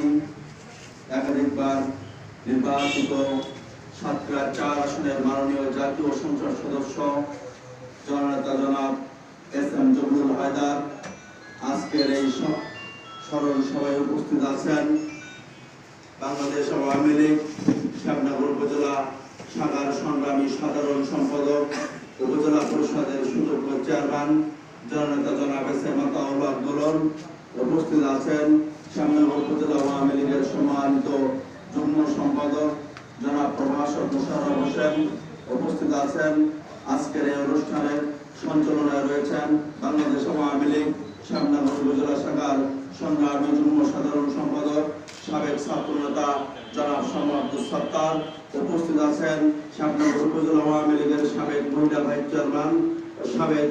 প্রার্থী একাধিকবার নির্বাচিত সাতক্ষীরা চার আসনের মাননীয় জাতীয় সংসদ সদস্য, জননেতা জনাব এস এম জবরুল হায়দার, আজকের এই স্মরণ সভায় উপস্থিত আছেন বাংলাদেশ আওয়ামী লীগ, শ্যামনগর উপজেলা শাখার সংগ্রামী সাধারণ সম্পাদক, উপজেলা পরিষদের সুযোগ্য চেয়ারম্যান, জননেতা জনাব এস এম আতাউল আব্দুলন উপস্থিত আছেন শ্যামনগর উপজেলা আওয়ামী লীগের সম্মানিত যুগ্ম সম্পাদক জনাব প্রভাষক মোশাররফ হোসেন। উপস্থিত আছেন আজকের এই অনুষ্ঠানের সঞ্চালনায় রয়েছেন বাংলাদেশ আওয়ামী লীগ শ্যামনগর উপজেলা শাখার সংগ্রামী যুগ্ম সাধারণ সম্পাদক সাবেক ছাত্র নেতা জনাব শামা আব্দুল সত্তার। উপস্থিত আছেন শ্যামনগর উপজেলা আওয়ামী লীগের সাবেক মহিলা ভাইস চেয়ারম্যান, সাবেক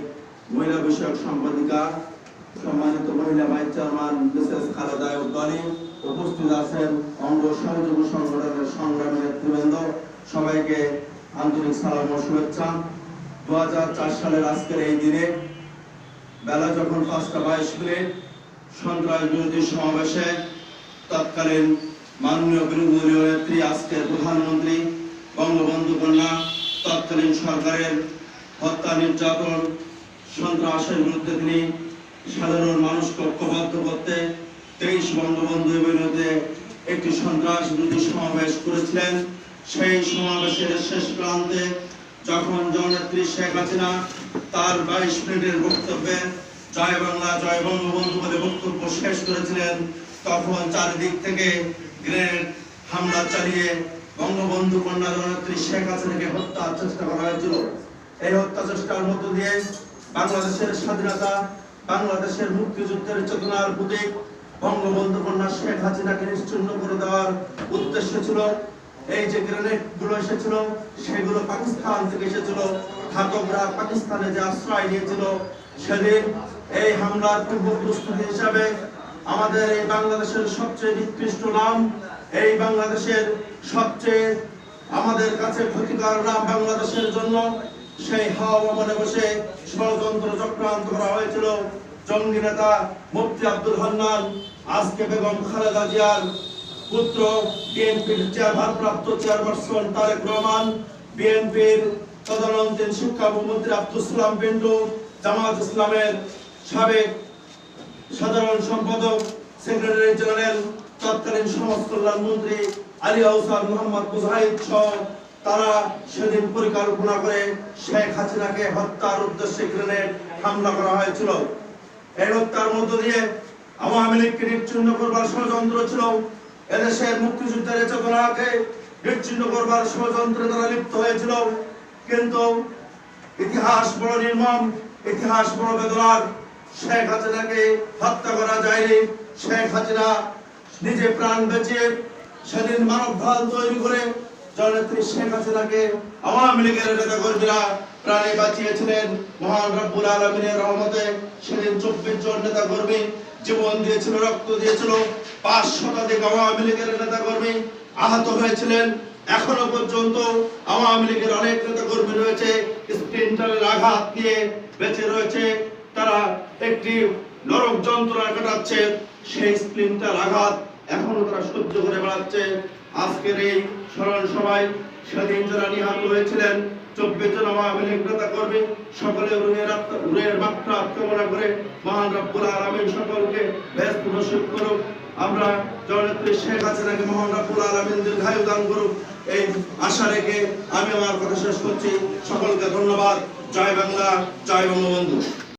মহিলা বিষয়ক সম্পাদিকা সম্মানিত মহিলা vice chairman, Mrs Khaleda Uddani উপস্থিত আছেন অঙ্গ সহযোগী সংগঠনের সংগ্রামী নেতৃবৃন্দ। সবাইকে আন্তরিক সালাম ও শুভেচ্ছা। দু সালের আজকের এই দিনে বেলা যখন পাঁচটা বাইশ মিনিট, সন্ত্রাস বিরোধী সমাবেশে তৎকালীন মাননীয় বিরোধী দলীয় নেত্রী, আজকের প্রধানমন্ত্রী বঙ্গবন্ধু কন্যা, তৎকালীন সরকারের হত্যা নির্যাতন, সন্ত্রাসের বিরুদ্ধে তিনি সাধারণ মানুষকে ঐক্যবদ্ধ করতে তেইশ বঙ্গবন্ধু বিরুদ্ধে একটি সন্ত্রাস বিরোধী সমাবেশ করেছিলেন। সেই সমাবেশের শেষ প্রান্তে যখন জননেত্রী শেখ হাসিনা তার বাইশ মিনিটের বক্তব্যে জয় বাংলা, জয় বঙ্গবন্ধু বলে বক্তব্য শেষ করেছিলেন, তখন চারিদিক থেকে গ্রেনেড হামলা চালিয়ে বঙ্গবন্ধু কন্যা জননেত্রী শেখ হাসিনাকে হত্যার চেষ্টা করা হয়েছিল। এই হত্যা চেষ্টার মধ্য দিয়ে বাংলাদেশের স্বাধীনতা বাংলাদেশের মুক্তিযুদ্ধের চেতনার প্রতীক বঙ্গবন্ধু কন্যা শেখ হাসিনাকে নিশ্চিহ্ন করে দেওয়ার উদ্দেশ্য ছিল, এই যে গ্রেনেডগুলো এসেছিল, সেগুলো পাকিস্তান থেকে এসেছিল ঘাতকরা পাকিস্তানে যে আশ্রয় নিয়েছিল, সেদিন এই হামলার পূর্ব প্রস্তুতি হিসাবে আমাদের এই বাংলাদেশের সবচেয়ে নিকৃষ্ট নাম, এই বাংলাদেশের সবচেয়ে আমাদের কাছে ক্ষতিকর নাম বাংলাদেশের জন্য, সেই হাওয়া ভবনে বসে ষড়যন্ত্র চক্রান্ত করা হয়েছিল। জঙ্গি নেতা মুফতি আব্দুল হান্নান, আজকে বেগম খালেদা জিয়ার পুত্র বিএনপির ভারপ্রাপ্ত চেয়ারপারসন তারেক রহমান, বিএনপির তদানীন্তন শিক্ষা উপমন্ত্রী আব্দুল সালাম পিন্টু জামাত ইসলামের সাবেক সাধারণ সম্পাদক, সেক্রেটারি জেনারেল, তৎকালীন সমাজ কল্যাণ মন্ত্রী আলী আহসান মোহাম্মদ মুজাহিদ সহ তারা সেদিন পরিকল্পনা করে শেখ হাসিনাকে হত্যার উদ্দেশ্যে গ্রেনেড হামলা করা হয়েছিল। এই হত্যার মধ্য দিয়ে আওয়ামী লীগকে নিচ্ছিন্ন করবার ষড়যন্ত্র ছিল। এদেশের মুক্তিযুদ্ধের চেতনাকে বিচ্ছিন্ন করবার ষড়যন্ত্রে তারা লিপ্ত হয়েছিল। কিন্তু ইতিহাস বড় নির্মম, ইতিহাস বড় বেদনার। শেখ হাসিনাকে হত্যা করা যায়নি। শেখ হাসিনা নিজে প্রাণ বেঁচে সেদিন মানব ঢাল তৈরি করে আওয়ামী লীগের নেতা কর্মীরা প্রাণে বাঁচিয়েছিলেন। মহান রব্বুল সেদিন চব্বিশ জন নেতা কর্মী জীবন দিয়েছিল, রক্ত দিয়েছিল। পাঁচ শতাধিক আওয়ামী লীগের নেতা কর্মী আহত হয়েছিলেন। এখনও পর্যন্ত আওয়ামী লীগের অনেক নেতা কর্মী রয়েছে। স্প্রিন্টারের আঘাত নিয়ে বেঁচে রয়েছে। তারা একটি নরক যন্ত্রণা কাটাচ্ছে। সেই স্প্লিন্টার আঘাত এখনও তারা সহ্য করে বেড়াচ্ছে। আজকের এই স্মরণ সভায় সেদিন যারা নিহত হয়েছিলেন, চব্বিশ জন আওয়ামী কর্মী, সকলে আত্মা- মাত্রা করে মহান রব্বুল আলামিন সকলকে ব্যস্ত নসিব করুক। আমরা জননেত্রী শেখ হাসিনাকে মহান রব্বুল আলামিন দীর্ঘায়ু দান করুক। এই আশা রেখে আমি আমার কথা শেষ করছি। সকলকে ধন্যবাদ। জয় বাংলা, জয় বঙ্গবন্ধু।